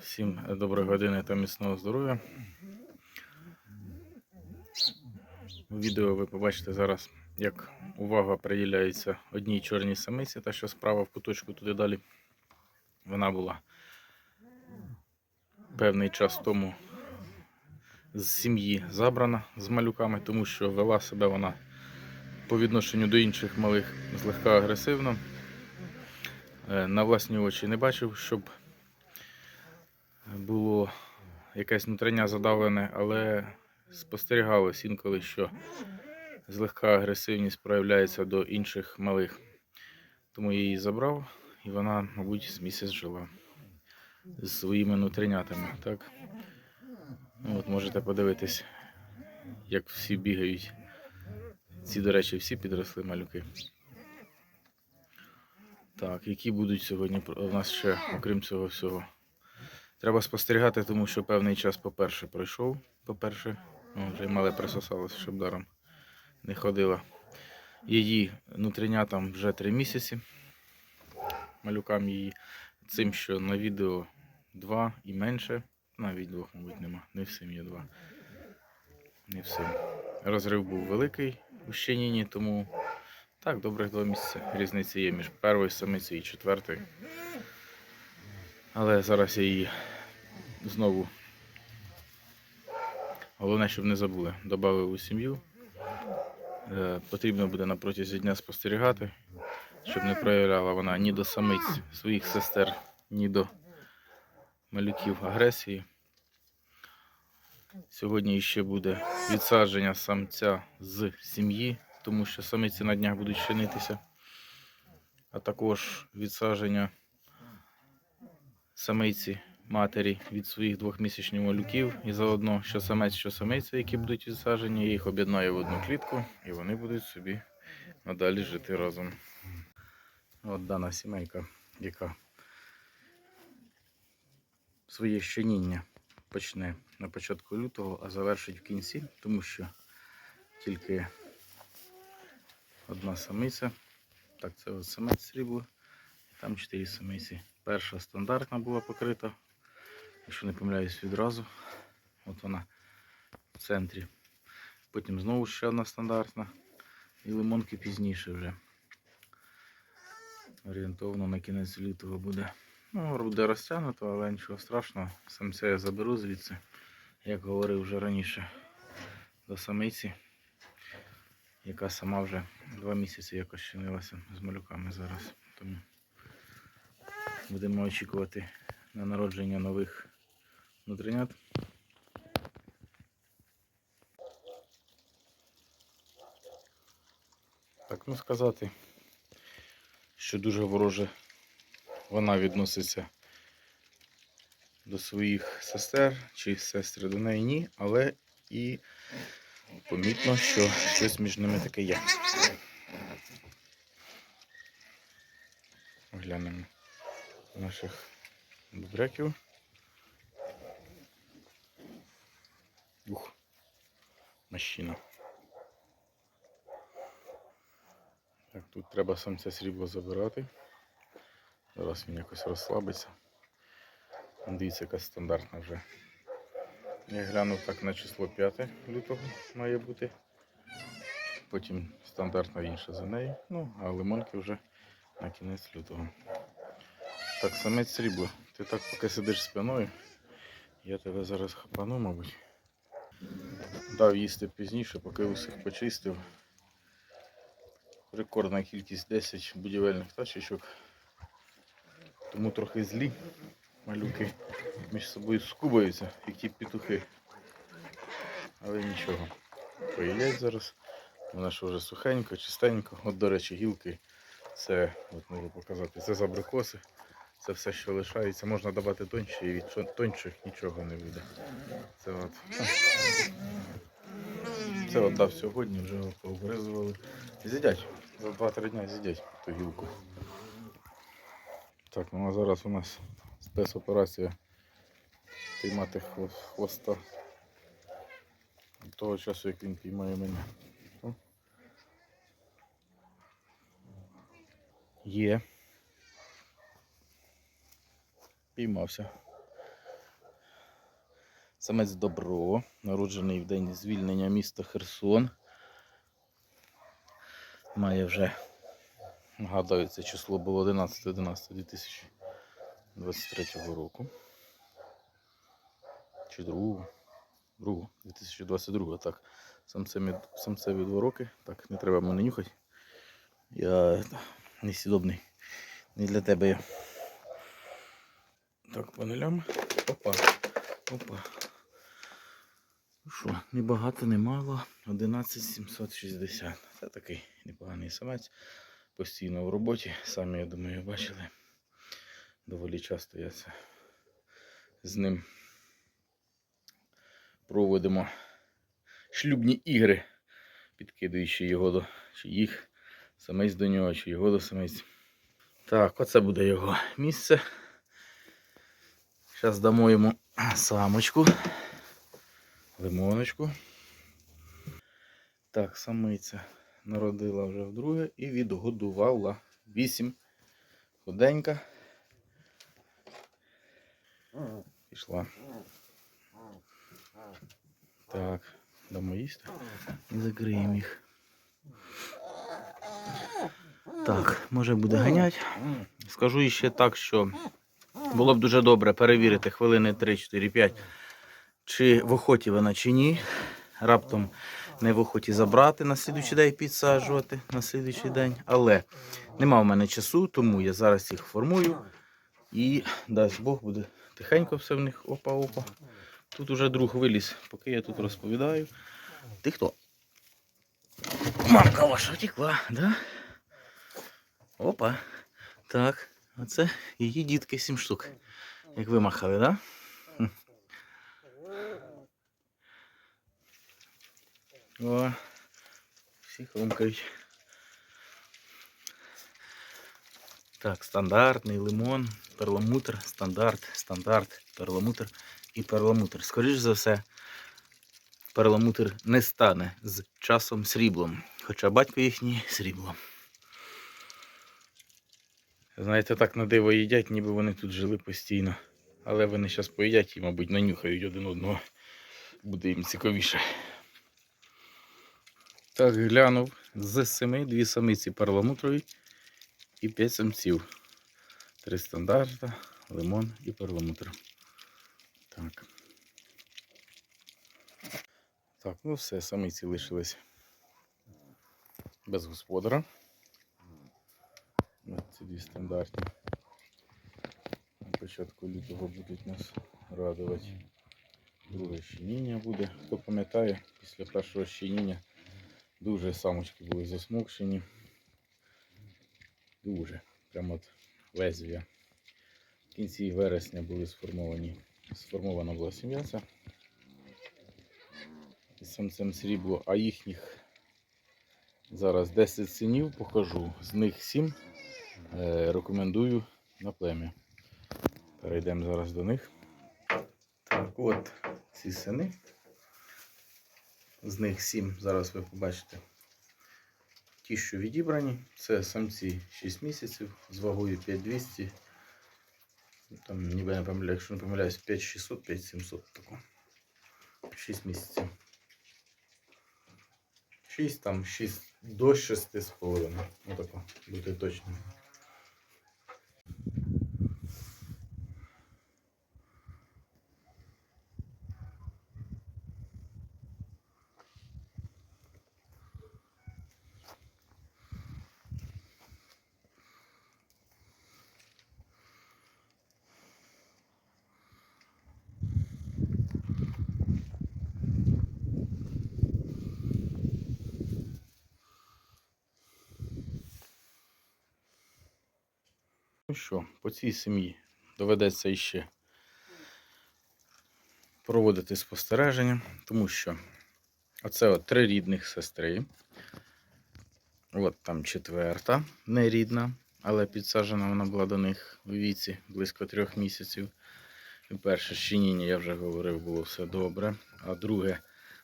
Всім доброї години та міцного здоров'я. У відео ви побачите зараз, як увага приділяється одній чорній самиці, та що справа в куточку туди далі. Вона була певний час тому з сім'ї забрана з малюками, тому що вела себе вона по відношенню до інших малих злегка агресивно. Е, На власні очі не бачив, щоб було якесь внутрішнє задавлене, але спостерігалось інколи, що злегка агресивність проявляється до інших малих. Тому я її забрав, і вона, мабуть, з місяць жила з своїми внутрінятами. Так? Ну, от можете подивитись, як всі бігають. Ці, до речі, всі підросли малюки. Так, які будуть сьогодні у нас ще, окрім цього всього? Треба спостерігати, тому що певний час, по-перше, пройшов. По-перше, ну, вже мале присосалося, щоб даром не ходила. Її внутрінятам вже три місяці. Малюкам її цим, що на відео два і менше. Навіть двох, мабуть, нема. Не всім є два. Не всім. Розрив був великий у щеніні, тому так, добрих два місяці. Різниця є між першою самицею і четвертою. Але зараз я її знову. Головне, щоб не забули. Добавив у сім'ю. Е, Потрібно буде на протязі дня спостерігати, щоб не проявляла вона ні до самиць своїх сестер, ні до малюків агресії. Сьогодні ще буде відсадження самця з сім'ї, тому що самиці на днях будуть щинитися, а також відсадження самиці матері від своїх двохмісячних малюків і заодно що самець, що самиця, які будуть відсаджені, їх об'єднаю в одну клітку і вони будуть собі надалі жити разом. От дана сімейка, яка своє щеніння почне на початку лютого, а завершить в кінці, тому що тільки одна самиця. Так, це от самець срібло. Там чотири самиці. Перша стандартна була покрита, якщо не помиляюсь відразу. От вона в центрі. Потім знову ще одна стандартна. І лимонки пізніше вже. Орієнтовно на кінець лютого буде. Ну, буде розтягнуто, але нічого страшного. Самця я заберу звідси, як говорив вже раніше, до самиці, яка сама вже два місяці якось чинилася з малюками зараз. Тому будемо очікувати на народження нових внутрінят. Так, ну сказати, що дуже вороже вона відноситься до своїх сестер, чи сестри до неї ні, але і помітно, що щось між ними таке є. Глянемо наших бубряків. Ух, мужчина. Так, тут треба самця срібло забирати. Зараз він якось розслабиться. Дивіться, яка стандартна вже. Я глянув так на число 5 лютого має бути. Потім стандартна інша за нею. Ну, а лимонки вже на кінець лютого. Так, самець срібло. Ти так поки сидиш спиною. Я тебе зараз хапану, мабуть. Дав їсти пізніше, поки усіх почистив. Рекордна кількість 10 будівельних тачечок. Тому трохи злі малюки між собою скубаються, як ті петухи. Але нічого. Поїдять зараз. Вона ж вже сухенько, чистенько. От, до речі, гілки. Це, от можу показати, це з абрикоси. Це все, що лишається. Можна давати тоньше і від тоньших нічого не буде. Це от. Це от дав сьогодні, вже пообризували. З'їдять. За 2-3 дня з'їдять ту гілку. Так, ну а зараз у нас спецоперація піймати хвоста. До того часу, як він піймає мене. Є. Піймався. Самець Добро, народжений в день звільнення міста Херсон. Має вже, нагадаю, це число було 11.11.2023 року. Чи другого? Другого, 2022, так. Самцеві, самцеві два роки. Так, не треба мене нюхати. Я несідобний. Не для тебе я. Так, по нулям. Опа. Опа. Ну що, не багато, не мало. 11760. Це такий непоганий самець. Постійно в роботі. Самі, я думаю, бачили. Доволі часто я це з ним проводимо шлюбні ігри, підкидуючи його до чи їх самець до нього, чи його до самець. Так, оце буде його місце. Зараз дамо йому самочку, лимоночку. Так, самиця народила вже вдруге і відгодувала вісім. Худенька. Пішла. Так, дамо їсти і закриємо їх. Так, може буде ганять. Скажу ще так, що було б дуже добре перевірити хвилини 3-4-5, чи в охоті вона, чи ні. Раптом не в охоті забрати на слідуючий день підсаджувати на слідуючий день. Але нема в мене часу, тому я зараз їх формую. І дасть Бог буде тихенько все в них. Опа-опа. Тут уже друг виліз, поки я тут розповідаю. Ти хто? Мамка ваша втекла, да? Опа. Так, оце її дітки сім штук. Як вимахали, да? О, всі хрумкають. Так, стандартний лимон, перламутр, стандарт, стандарт, перламутр і перламутр. Скоріш за все, перламутр не стане з часом сріблом. Хоча батько їхній срібло. Знаєте, так на диво їдять, ніби вони тут жили постійно. Але вони зараз поїдять і, мабуть, нанюхають один одного. Буде їм цікавіше. Так, глянув з семи дві самиці перламутрові і п'ять самців. Три стандарта, лимон і перламутр. Так. Так, ну все, самиці лишились без господара. Ці дві стандартні. На початку лютого будуть нас радувати. Друге щеніння буде. Хто пам'ятає, після першого щеніння дуже самочки були засмокшені. Дуже. Прямо от лезвія. В кінці вересня були сформовані. Сформована була сім'я ця. Із самцем срібло, а їхніх зараз 10 синів покажу. З них 7 е, рекомендую на плем'я. Перейдемо зараз до них. Так, от ці сини. З них 7, зараз ви побачите. Ті, що відібрані, це самці 6 місяців з вагою 5200. Там, ніби не помиляю, якщо не помиляюсь, 5600, 5700 тако. 6 місяців. 6 там 6 до 6 з половиною. Отако, бути точним. Ну що, по цій сім'ї доведеться іще проводити спостереження, тому що оце от три рідних сестри. От там четверта, не рідна, але підсаджена вона була до них у віці близько трьох місяців. І перше щеніння, я вже говорив, було все добре. А друге,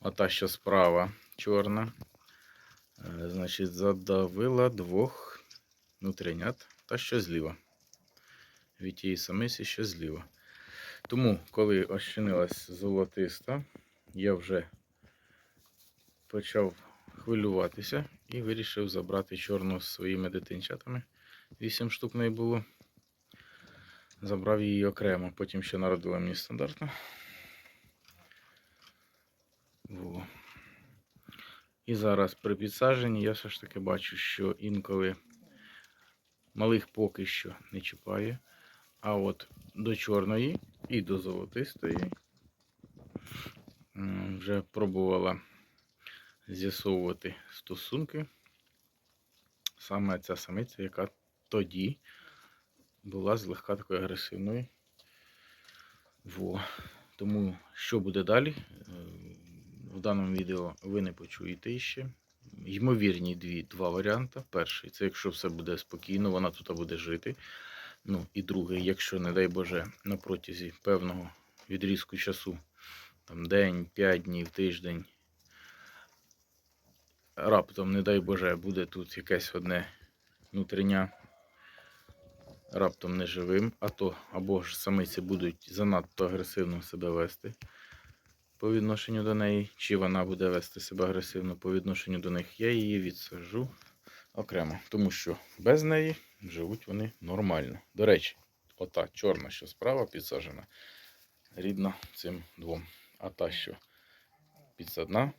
ота, що справа чорна, е, значить, задавила двох внутренят, та що зліва від тієї самиці, що зліва. Тому, коли ощинилась золотиста, я вже почав хвилюватися і вирішив забрати чорну з своїми дитинчатами. Вісім штук неї було. Забрав її окремо, потім ще народила мені стандартно. Во. І зараз при підсадженні я все ж таки бачу, що інколи малих поки що не чіпає. А от до чорної і до золотистої вже пробувала з'ясовувати стосунки. Саме ця самиця, яка тоді була злегка такою агресивною. Во. Тому що буде далі? е, В даному відео ви не почуєте ще. Ймовірні дві, два варіанти. Перший це якщо все буде спокійно, вона тут буде жити. Ну і другий, якщо, не дай Боже, на протязі певного відрізку часу, там день, 5 днів, тиждень, раптом, не дай Боже, буде тут якесь одне внутрішня раптом неживим, а то або ж самиці будуть занадто агресивно себе вести по відношенню до неї, чи вона буде вести себе агресивно по відношенню до них, я її відсаджу окремо, тому що без неї живуть вони нормально. До речі, ота чорна, що справа підсаджена, рідна цим двом. А та, що підсадна,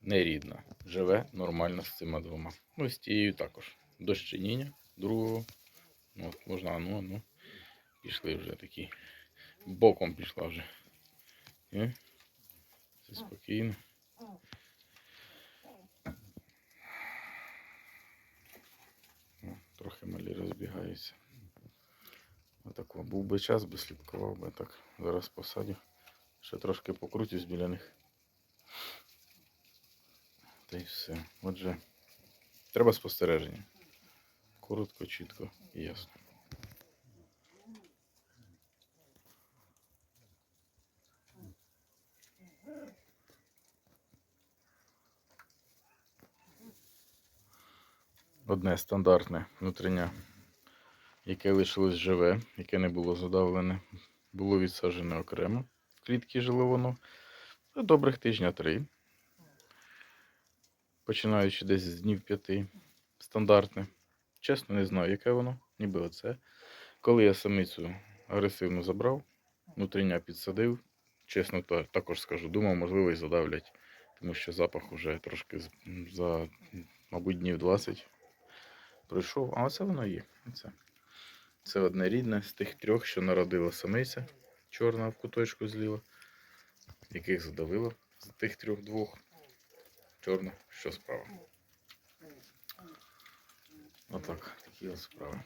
не рідна. Живе нормально з цими двома. Ну, з тією також. До щеніння другого. Ну, От, можна, ну, ну. Пішли вже такі. Боком пішла вже. Все спокійно. О, трохи малі розбігаються. Отако. Був би час, би слідкував би так. Зараз посадю. Ще трошки покрутюсь біля них. Та й все. Отже, треба спостереження. Коротко, чітко і ясно. Одне стандартне внутрішнє, яке лишилось живе, яке не було задавлене, було відсаджене окремо. В клітці жило воно. Ну, Добрих тижня три. Починаючи десь з днів п'яти. Стандартне. Чесно, не знаю, яке воно, ніби оце. Коли я самицю агресивно забрав, внутрішня підсадив, чесно, також скажу, думав, можливо, і задавлять, тому що запах уже трошки за, мабуть, днів 20 пройшов. А оце воно є. Оце. Це одне рідне з тих трьох, що народила самиця, чорна в куточку зліва, яких задавило з тих трьох двох. Чорна, що справа. Отак, такі ось справи.